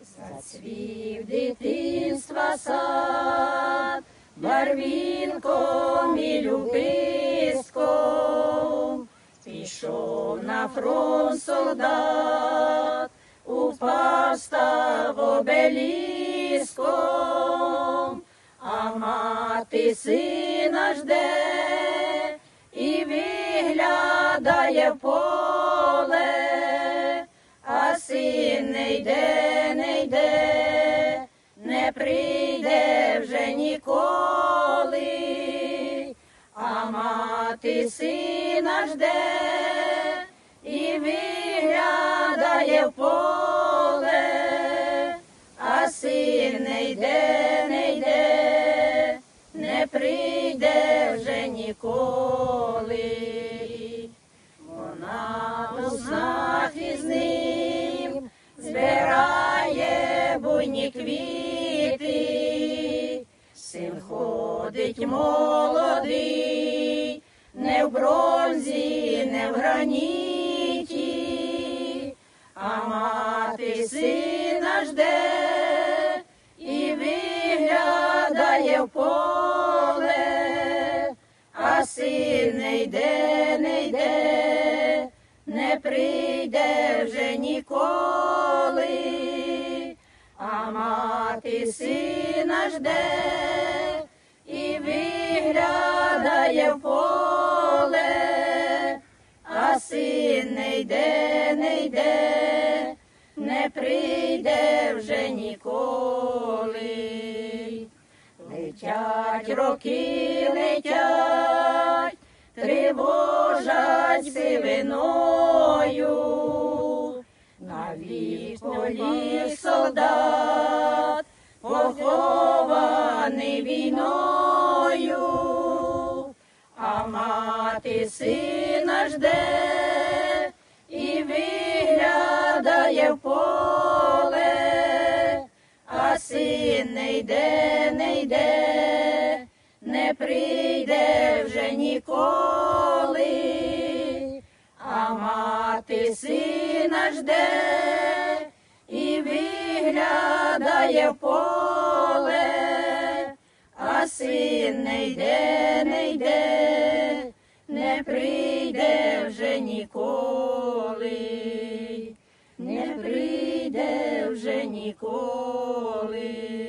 Зацвів дитинства сад, барвінком і любиском, пішов на фронт солдат, упав став обеліском, а мати сина жде і виглядає а син не йде, не йде, не прийде вже ніколи, а мати сина жде і виглядає в поле, а син не йде, не йде, не прийде вже ніколи. Вона у знак збирає квіти, син ходить молодий, не в бронзі, не в граніті, а мати сина жде і виглядає в поле, а син не йде, не йде, не прийде вже ніколи, мати сина жде і виглядає в поле, а син не йде, не йде, не прийде вже ніколи. Летять роки, летять, тривожать сивиною, на віколі солдат, мати сина жде і виглядає в поле, а син не йде, не йде, не прийде вже ніколи, а мати сина жде і виглядає в поле, прийде вже ніколи, не прийде вже ніколи.